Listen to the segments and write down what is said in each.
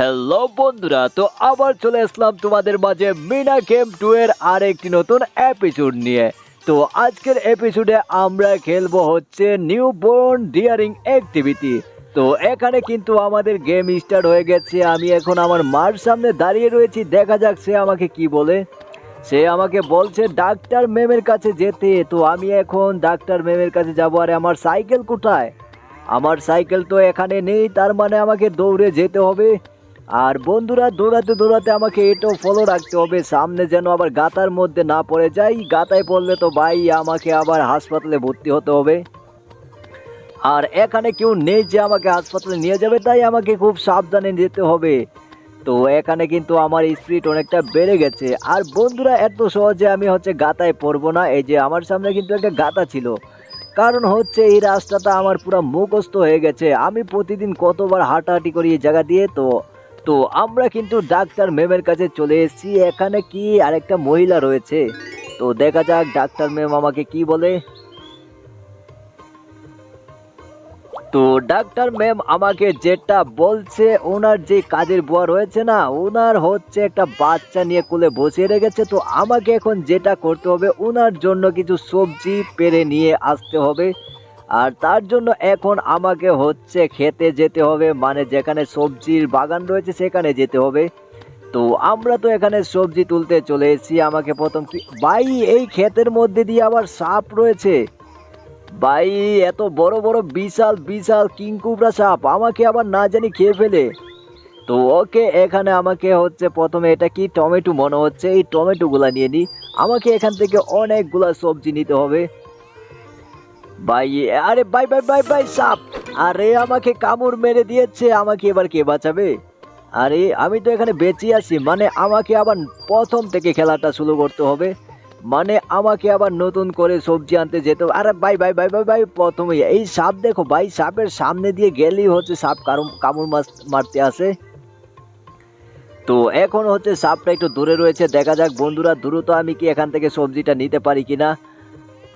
Hello বন্ধুরা, তো আবার চলে আসলাম তোমাদের মাঝে মিনা গেম টু এর আর একটি নতুন এপিসোড নিয়ে। তো আজকের এপিসোডে আমরা খেলব হচ্ছে নিউ বোর্ন ডিয়ারিং অ্যাক্টিভিটি তো এখানে কিন্তু আমাদের গেম স্টার্ট হয়ে গেছে, আমি এখন আমার মার সামনে দাঁড়িয়ে রয়েছি, দেখা যাক সে আমাকে কি বলে। সে আমাকে বলছে, ডাক্তার ম্যামের কাছে যেতে। তো আমি এখন ডাক্তার ম্যামের কাছে যাব, আর আমার সাইকেল কোথায়? আমার সাইকেল তো এখানে নেই, তার মানে আমাকে দৌড়ে যেতে হবে। আর বন্ধুরা, দৌড়াতে দৌড়াতে আমাকে এটাও ফলো রাখতে হবে, সামনে যেন আবার গাতার মধ্যে না পড়ে যাই। গাতায় পড়লে তো ভাই আমাকে আবার হাসপাতালে ভর্তি হতে হবে। আর এখানে কেউ নেই যে আমাকে হাসপাতালে নিয়ে যাবে, তাই আমাকে খুব সাবধানে যেতে হবে। তো এখানে কিন্তু আমার স্পিড অনেকটা বেড়ে গেছে। আর বন্ধুরা, এত সহজে আমি হচ্ছে গাতায় পড়ব না, এই যে আমার সামনে কিন্তু একটা গাতা ছিল। কারণ হচ্ছে এই রাস্তাটা আমার পুরো মুখস্থ হয়ে গেছে। আমি প্রতিদিন কতবার হাঁটাহাঁটি করি এই জায়গা দিয়ে, তো তো আমরা কিন্তু ডাক্তার ম্যামের কাছে চলে এসেছি। এখানে কি আরেকটা মহিলা রয়েছে? তো দেখা যাক ডাক্তার ম্যাম আমাকে কি বলে। তো ডাক্তার ম্যাম আমাকে যেটা বলছে, ওনার যে কাজের বুয়া রয়েছে না, ওনার হচ্ছে একটা বাচ্চা নিয়ে কোলে বসিয়ে রেখেছে। তো আমাকে এখন যেটা করতে হবে, ওনার জন্য কিছু সবজি পেরে নিয়ে আসতে হবে। আর তার জন্য এখন আমাকে হচ্ছে খেতে যেতে হবে মানে যেখানে সবজির বাগান রয়েছে সেখানে যেতে হবে। তো আমরা তো এখানে সবজি তুলতে চলে এসেছি, আমাকে প্রথম কি ভাই এই ক্ষেতের মধ্যে দিয়ে আবার সাপ রয়েছে। ভাই এত বড় বড় বিশাল বিশাল কিংকুবরা সাপ, আমাকে আবার না জানি খেয়ে ফেলে। তো ওকে এখানে আমাকে হচ্ছে প্রথমে এটা কি, টমেটো মনে হচ্ছে, এই টমেটোগুলা নিয়ে নিই আমাকে এখান থেকে অনেকগুলা সবজি নিতে হবে। ভাই আরে ভাই ভাই ভাই ভাই সাপ। আরে, আমাকে কামড় মেরে দিয়েছে। আমাকে এবার কে বাঁচাবে? আরে, আমি তো এখানে বেঁচে আছি। মানে আমাকে আবার প্রথম থেকে খেলাটা শুরু করতে হবে। মানে আমাকে আবার নতুন করে সবজি আনতে যেতে। আরে ভাই ভাই ভাই ভাই ভাই প্রথমে এই সাপ দেখো ভাই, সাপের সামনে দিয়ে গেলেই হচ্ছে সাপ কামড় মাস মারতে আসে। তো এখন হচ্ছে সাপটা একটু দূরে রয়েছে। দেখা যাক বন্ধুরা, দ্রুত আমি কি এখান থেকে সবজিটা নিতে পারি কিনা।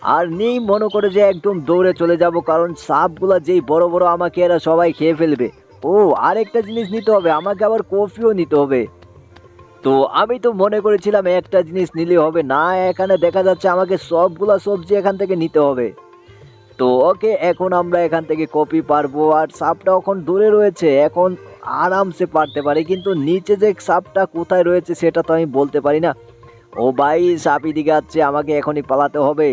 আর নেই মনে করে যে একদম দৌড়ে চলে যাব, কারণ সাপগুলো যেই বড় বড় আমাকে এরা সবাই খেয়ে ফেলবে। ও, আরেকটা জিনিস নিতে হবে, আমাকে আবার কফিও নিতে হবে। তো আমি তো মনে করেছিলাম একটা জিনিস নিলে হবে, না, এখানে দেখা যাচ্ছে আমাকে সবগুলা সবজি এখান থেকে নিতে হবে। তো ওকে, এখন আমরা এখান থেকে কপি পারব, আর সাপটা এখন দূরে রয়েছে, এখন আরামসে পারতে পারি, কিন্তু নিচে যে সাপটা কোথায় রয়েছে সেটা তো আমি বলতে পারি না। ও ভাই, সাপ এদিকে যাচ্ছে আমাকে এখনই পালাতে হবে।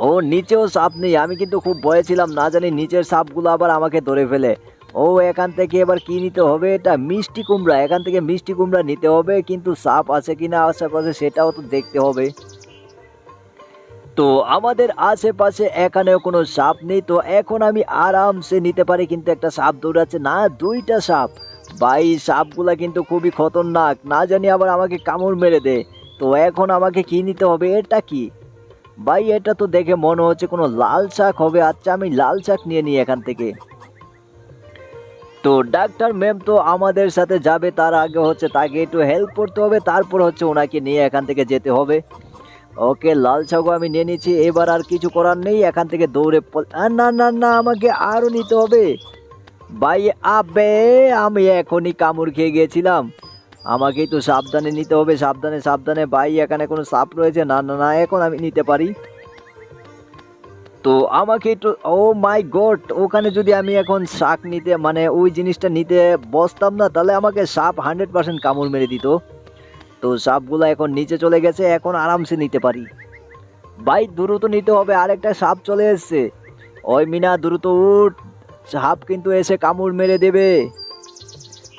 ও, নিচেও সাপ নেই। আমি কিন্তু খুব ভয়ে ছিলাম, না জানি নিচের সাপগুলো আবার আমাকে ধরে ফেলে। ও, এখান থেকে এবার কি নিতে হবে? এটা মিষ্টি কুমড়া। এখান থেকে মিষ্টি কুমড়া নিতে হবে, কিন্তু সাপ আছে কিনা আশেপাশে সেটাও তো দেখতে হবে। তো আমাদের আশেপাশে এখানেও কোনো সাপ নেই। তো এখন আমি আরামসে নিতে পারি, কিন্তু একটা সাপ দৌড়াচ্ছে। না, দুইটা সাপ। ভাই, সাপগুলা কিন্তু খুবই খতরনাক। না জানি আবার আমাকে কামড় মেরে দে। তো এখন আমাকে কি নিতে হবে? এটা কি? ভাই, এটা তো দেখে মনে হচ্ছে কোনো লাল শাক হবে। আচ্ছা আমি লাল শাক নিয়ে নিই এখান থেকে। তো ডাক্তার ম্যাম তো আমাদের সাথে যাবে, তার আগে হচ্ছে তাকে একটু হেল্প করতে হবে, তারপর হচ্ছে ওনাকে নিয়ে এখান থেকে যেতে হবে। ওকে, লাল শাকও আমি নিয়ে নিচ্ছি, এবার আর কিছু করার নেই, এখান থেকে দৌড়ে না না না, আমাকে আরও নিতে হবে। ভাই, আবে, আমি এখনই কামড় খেয়ে গিয়েছিলাম আমাকেই তো সাবধানে নিতে হবে, সাবধানে সাবধানে। ভাই, এখানে কোনো সাপ রয়েছে? না না না, এখন আমি নিতে পারি। তো আমাকে একটু, ও মাই গড, ওখানে যদি আমি এখন শাক নিতে মানে ওই জিনিসটা নিতে বসতাম না, তাহলে আমাকে সাপ হান্ড্রেড পার্সেন্ট কামড় মেরে দিত। তো সাপগুলো এখন নিচে চলে গেছে, এখন আরামসে নিতে পারি। ভাই, দ্রুত নিতে হবে, আরেকটা সাপ চলে এসছে। ওই মিনা, দ্রুত উঠ। সাপ কিন্তু এসে কামড় মেরে দেবে।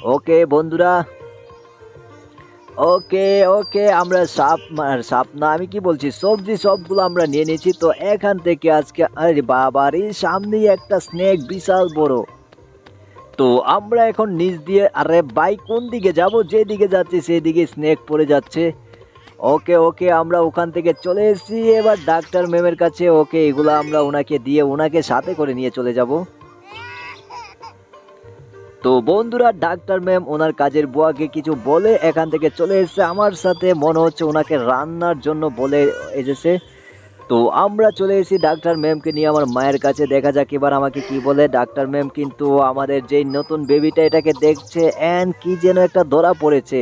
ওকে, বন্ধুরা ওকে ওকে, আমরা সাপ সাপ না, আমি কি বলছি? সবজি সবগুলো আমরা নিয়ে নিয়েছি, তো এখান থেকে আজকে, আরে বাবার এই সামনেই একটা স্নেক বিশাল বড়। তো আমরা এখন নিচ দিয়ে, আরে বাইক কোন দিকে যাব? যেদিকে যাচ্ছি সেদিকে স্নেক পড়ে যাচ্ছে। ওকে ওকে, আমরা ওখান থেকে চলে এসেছি। এবার ডাক্তার ম্যামের কাছে, ওকে, এগুলো আমরা ওনাকে দিয়ে, ওনাকে সাথে করে নিয়ে চলে যাব। তো বন্ধুরা, ডাক্তার ম্যাম ওনার কাজের বুয়াকে কিছু বলে এখান থেকে চলে এসেছে আমার সাথে। মনে হচ্ছে ওনাকে রান্নার জন্য বলে এসেছে। তো আমরা চলে এসেছি ডাক্তার ম্যামকে নিয়ে আমার মায়ের কাছে। দেখা যাক এবার আমাকে কি বলে। ডাক্তার ম্যাম কিন্তু আমাদের যেই নতুন বেবিটা এটাকে দেখছে অ্যান্ড কি যেন একটা ধরা পড়েছে।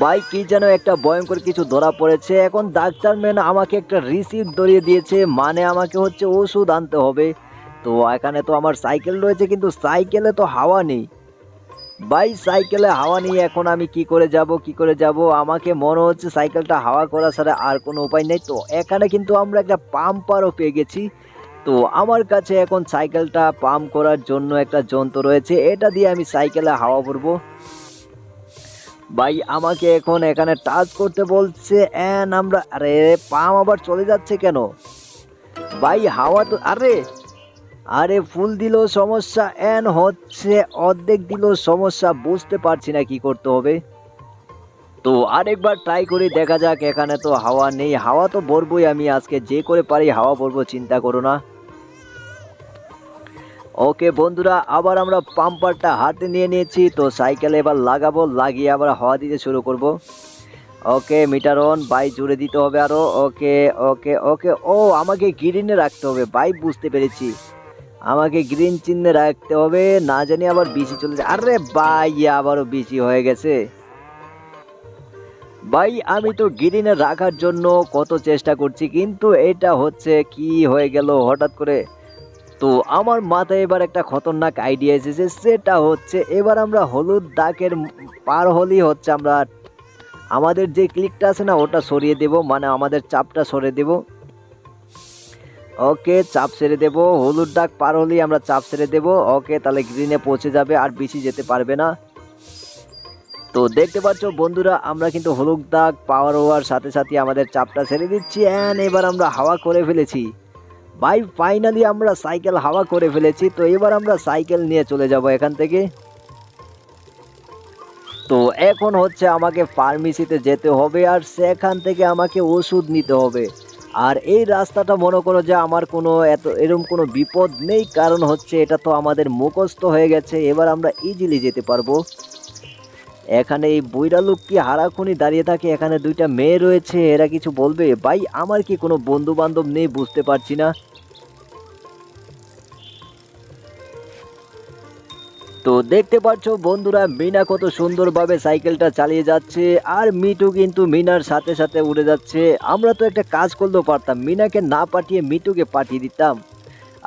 ভাই, কি যেন একটা ভয়ঙ্কর কিছু ধরা পড়েছে। এখন ডাক্তার ম্যাম আমাকে একটা রিসিপ্ট ধরিয়ে দিয়েছে মানে আমাকে হচ্ছে ওষুধ আনতে হবে। তো এখানে তো আমার সাইকেল রয়েছে, কিন্তু সাইকেলে তো হাওয়া নেই। বাই সাইকেলে হাওয়া নেই এখন আমি কি করে যাব, কি করে যাব? আমাকে মনে হচ্ছে সাইকেলটা হাওয়া করা ছাড়া আর কোনো উপায় নেই। তো এখানে কিন্তু আমরা একটা পাম্পারও পেয়ে গেছি। তো আমার কাছে এখন সাইকেলটা পাম্প করার জন্য একটা যন্ত্র রয়েছে। এটা দিয়ে আমি সাইকেলে হাওয়া ভরবো। ভাই, আমাকে এখন এখানে টাচ করতে বলছে এন আমরা আরে পাম আবার চলে যাচ্ছে কেন? ভাই, হাওয়া তো আরে! আরে ফুল দিলেও সমস্যা এন হচ্ছে, অর্ধেক দিলেও সমস্যা, বুঝতে পারছি না কি করতে হবে। তো আরেকবার ট্রাই করে দেখা যাক, এখানে তো হাওয়া নেই। হাওয়া তো ভরবই আমি আজকে, যে করে পারি হাওয়া ভরবো, চিন্তা করো না। ওকে বন্ধুরা, আবার আমরা পাম্পারটা হাতে নিয়ে নিয়েছি, তো সাইকেলে এবার লাগাবো, লাগিয়ে আবার হাওয়া দিতে শুরু করব। ওকে মিটার অন বাই জুড়ে দিতে হবে আরও ওকে ওকে ওকে, ও, আমাকে গ্রিনে রাখতে হবে বাই বুঝতে পেরেছি। আমাকে গ্রিন চিহ্নে রাখতে হবে, না জানি আবার বিসি চলে যায়। আরে বাই আবারও বিসি হয়ে গেছে। ভাই, আমি তো গ্রিনে রাখার জন্য কত চেষ্টা করছি, কিন্তু এটা হচ্ছে কি হয়ে গেল হঠাৎ করে? তো আমার মাথায় এবার একটা খতরনাক আইডিয়া এসেছে, সেটা হচ্ছে এবার আমরা হলুদ দাগের পার হলেই হচ্ছে আমরা আমাদের যে ক্লিকটা আছে না, ওটা সরিয়ে দেব মানে আমাদের চাপটা সরিয়ে দেব। ওকে, চাপ সেরে দেব। হলুদ দাগ পার হলেই আমরা চাপ সেরে দেব। ওকে, তাহলে গ্রিনে পৌঁছে যাবে, আর বেশি যেতে পারবে না। তো দেখতে পাচ্ছ বন্ধুরা, আমরা কিন্তু হলুদ দাগ পাওয়ার হওয়ার সাথে সাথে আমাদের চাপটা ছেড়ে দিচ্ছি অ্যান্ড এবার আমরা হাওয়া করে ফেলেছি। ভাই ফাইনালি আমরা সাইকেল হাওয়া করে ফেলেছি, তো এবার আমরা সাইকেল নিয়ে চলে যাব এখান থেকে। তো এখন হচ্ছে আমাকে ফার্মেসিতে যেতে হবে, আর সেখান থেকে আমাকে ওষুধ নিতে হবে। আর এই রাস্তাটা মনে করো যে আমার কোনো এত এরকম কোনো বিপদ নেই, কারণ হচ্ছে এটা তো আমাদের মুখস্থ হয়ে গেছে, এবার আমরা ইজিলি যেতে পারব। এখানে এই বইরা লোক কি হারাখুনি দাঁড়িয়ে থাকে? এখানে দুইটা মেয়ে রয়েছে, এরা কিছু বলবে? ভাই, আমার কি কোনো বন্ধু বান্ধব নেই বুঝতে পারছি না। তো দেখতে পাচ্ছ বন্ধুরা, মিনা কত সুন্দরভাবে সাইকেলটা চালিয়ে যাচ্ছে আর মিটু কিন্তু মিনার সাথে সাথে উড়ে যাচ্ছে। আমরা তো একটা কাজ করলেও পারতাম, মিনাকে না পাঠিয়ে মিটুকে পাঠিয়ে দিতাম।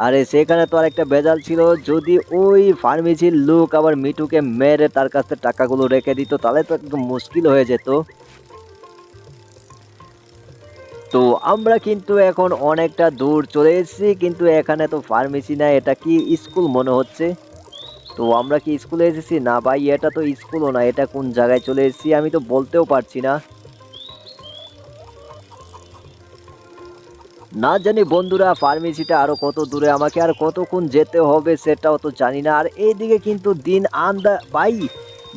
আরে সেখানে তো আর একটা বেজাল ছিল, যদি ওই ফার্মেসির লোক আবার মিটুকে মেরে তার কাছ টাকাগুলো রেখে দিত, তাহলে তো একদম মুশকিল হয়ে যেত। তো আমরা কিন্তু এখন অনেকটা দূর চলে এসেছি, কিন্তু এখানে তো ফার্মেসি না এটা কি স্কুল মনে হচ্ছে? তো আমরা কি স্কুলে এসেছি? না ভাই, এটা তো স্কুলও না, এটা কোন জায়গায় চলে এসেছি আমি তো বলতেও পারছি না। না জানি বন্ধুরা, ফার্মেসিটা আরও কত দূরে, আমাকে আর কতক্ষণ যেতে হবে সেটাও তো জানি না। আর এইদিকে কিন্তু দিন আন্দা ভাই,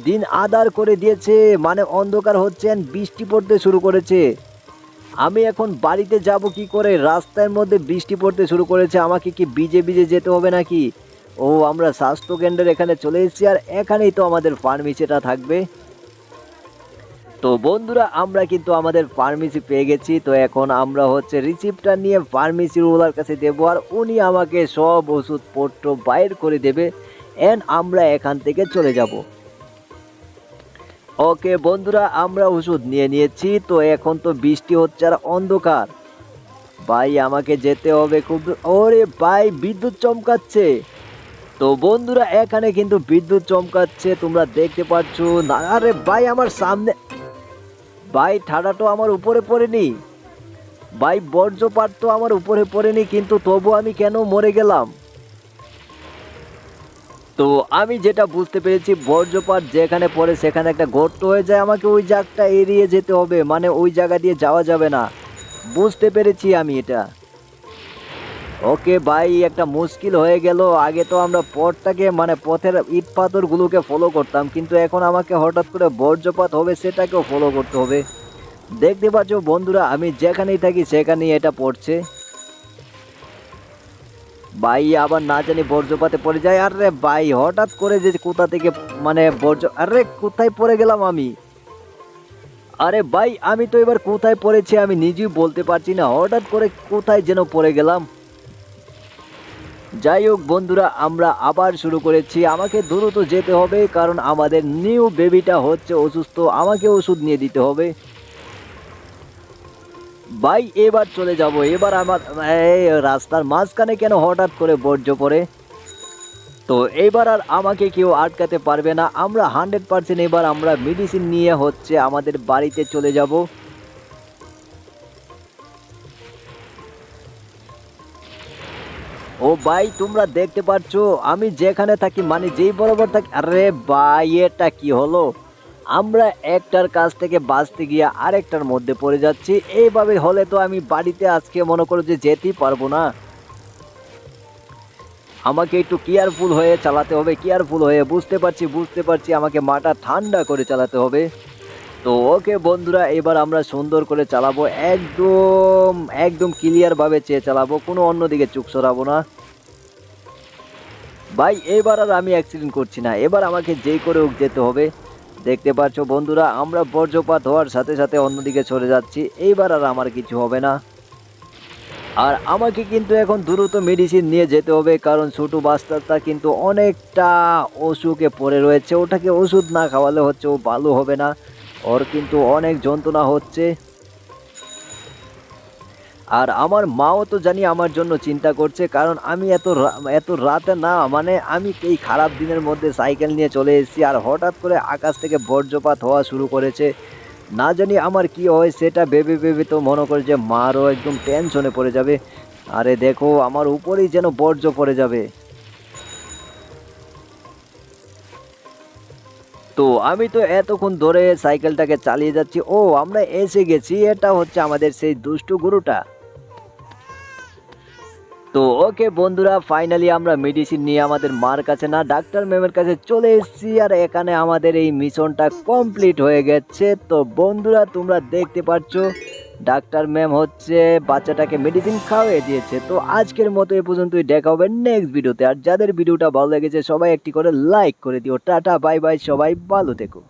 দিন আদার করে দিয়েছে মানে অন্ধকার হচ্ছে বৃষ্টি পড়তে শুরু করেছে। আমি এখন বাড়িতে যাব কি করে? রাস্তার মধ্যে বৃষ্টি পড়তে শুরু করেছে, আমাকে কি ভিজে ভিজে যেতে হবে নাকি? ও, আমরা স্বাস্থ্য কেন্দ্রের এখানে চলে এসেছি আর এখানেই তো আমাদের ফার্মেসিটা থাকবে। তো বন্ধুরা, আমরা কিন্তু আমাদের ফার্মেসি পেয়ে গেছি। তো এখন আমরা হচ্ছে রিসিপ্টটা নিয়ে ফার্মেসির ওলার কাছে দেবো আর উনি আমাকে সব ওষুধপত্র বাইর করে দেবে অ্যান্ড আমরা এখান থেকে চলে যাব। ওকে বন্ধুরা, আমরা ওষুধ নিয়ে নিয়েছি। তো এখন তো বৃষ্টি হচ্ছে আর অন্ধকার। ভাই, আমাকে যেতে হবে খুব ওরে ভাই, বিদ্যুৎ চমকাচ্ছে। তো বন্ধুরা, এখানে কিন্তু বিদ্যুৎ চমকাচ্ছে, তোমরা দেখতে পাচ্ছ। না, আরে ভাই, আমার সামনে ভাই ঠাডাটো আমার উপরে পড়েনি। ভাই বর্জ্যপাত তো আমার উপরে পড়েনি, কিন্তু তবু আমি কেন মরে গেলাম? তো আমি যেটা বুঝতে পেরেছি বর্জ্যপাত যেখানে পড়ে সেখানে একটা গর্ত হয়ে যায়, আমাকে ওই জায়গাটা এড়িয়ে যেতে হবে মানে ওই জায়গা দিয়ে যাওয়া যাবে না। বুঝতে পেরেছি আমি এটা। ওকে ভাই, একটা মুশকিল হয়ে গেল। আগে তো আমরা পথটাকে মানে পথের ইট পাথরগুলোকে ফলো করতাম, কিন্তু এখন আমাকে হঠাৎ করে বর্জ্যপাত হবে, সেটাকেও ফলো করতে হবে। দেখতে পাচ্ছ বন্ধুরা, আমি যেখানেই থাকি সেখানেই এটা পড়ছে। ভাই, আবার না জানি বর্জ্যপাতে পড়ে যায়। আরে ভাই, হঠাৎ করে যে কোথা থেকে মানে বর্জ্য, আরে কোথায় পড়ে গেলাম আমি? আরে ভাই, আমি তো এবার কোথায় পড়েছি আমি নিজেই বলতে পারছি না। হঠাৎ করে কোথায় যেন পড়ে গেলাম। যাই হোক বন্ধুরা, আমরা আবার শুরু করেছি। আমাকে দ্রুত যেতে হবে কারণ আমাদের নিউ বেবিটা হচ্ছে অসুস্থ। আমাকে ওষুধ নিয়ে দিতে হবে। ভাই, এবার চলে যাব। এবার আমার, এই রাস্তার মাঝখানে কেন হঠাৎ করে বর্জ্য পড়ে? তো এবার আর আমাকে কেউ আটকাতে পারবে না। আমরা হান্ড্রেড পার্সেন্ট এবার আমরা মেডিসিন নিয়ে হচ্ছে আমাদের বাড়িতে চলে যাব। ও ভাই, তোমরা দেখতে পাচ্ছ আমি যেখানে থাকি মানে যেই বরাবর থাকি। আরে ভাই, এটা কি হলো? আমরা একটার কাছ থেকে বাঁচতে গিয়ে আরেকটার মধ্যে পড়ে যাচ্ছি। এইভাবে হলে তো আমি বাড়িতে আজকে মনে করো যে যেতেই পারব না। আমাকে একটু কেয়ারফুল হয়ে চালাতে হবে কেয়ারফুল হয়ে বুঝতে পারছি বুঝতে পারছি, আমাকে মাটা ঠান্ডা করে চালাতে হবে। তো ওকে বন্ধুরা, এবার আমরা সুন্দর করে চালাবো, একদম একদম ক্লিয়ারভাবে চেয়ে চালাবো, কোনো অন্যদিকে চুপ সরাবো না। ভাই, এবার আর আমি অ্যাক্সিডেন্ট করছি না, এবার আমাকে যেই করে হোক যেতে হবে। দেখতে পাচ্ছ বন্ধুরা, আমরা বর্জ্যপাত হওয়ার সাথে সাথে অন্যদিকে সরে যাচ্ছি এইবার আর আমার কিছু হবে না। আর আমাকে কিন্তু এখন দ্রুত মেডিসিন নিয়ে যেতে হবে, কারণ ছোটো বাচ্চাটা কিন্তু অনেকটা অসুখে পড়ে রয়েছে, ওটাকে ওষুধ না খাওয়ালে হচ্ছে ও ভালো হবে না। ওর কিন্তু অনেক যন্ত্রণা হচ্ছে। আর আমার মাও তো জানি আমার জন্য চিন্তা করছে, কারণ আমি এত এত রাতে না মানে আমি এই খারাপ দিনের মধ্যে সাইকেল নিয়ে চলে এসেছি, আর হঠাৎ করে আকাশ থেকে বজ্রপাত হওয়া শুরু করেছে। না জানি আমার কি হয়, সেটা ভেবে ভেবে তো মনে করে যে মারও একদম টেনশনে পড়ে যাবে। আরে দেখো, আমার উপরেই যেন বর্জ্য পড়ে যাবে। তো আমি তো এতক্ষণ ধরে সাইকেলটাকে চালিয়ে যাচ্ছি। ও, আমরা এসে গেছি। এটা হচ্ছে আমাদের সেই দুষ্টু গরুটা। তো ওকে বন্ধুরা ফাইনালি আমরা মেডিসিন নিয়ে আমাদের মার কাছে না, ডাক্তার ম্যামের কাছে চলে এসেছি। আর এখানে আমাদের এই মিশনটা কমপ্লিট হয়ে গেছে। তো বন্ধুরা, তোমরা দেখতে পাচ্ছ ডাক্তার ম্যাম হচ্ছে বাচ্চাটাকে মেডিসিন খাওয়িয়ে দিয়েছে। তো আজকের মতো এ পর্যন্তই দেখা হবে নেক্সট ভিডিওতে আর যাদের ভিডিওটা ভালো লেগেছে, সবাই একটি করে লাইক করে দিও। টাটা বাই বাই সবাই ভালো থেকো।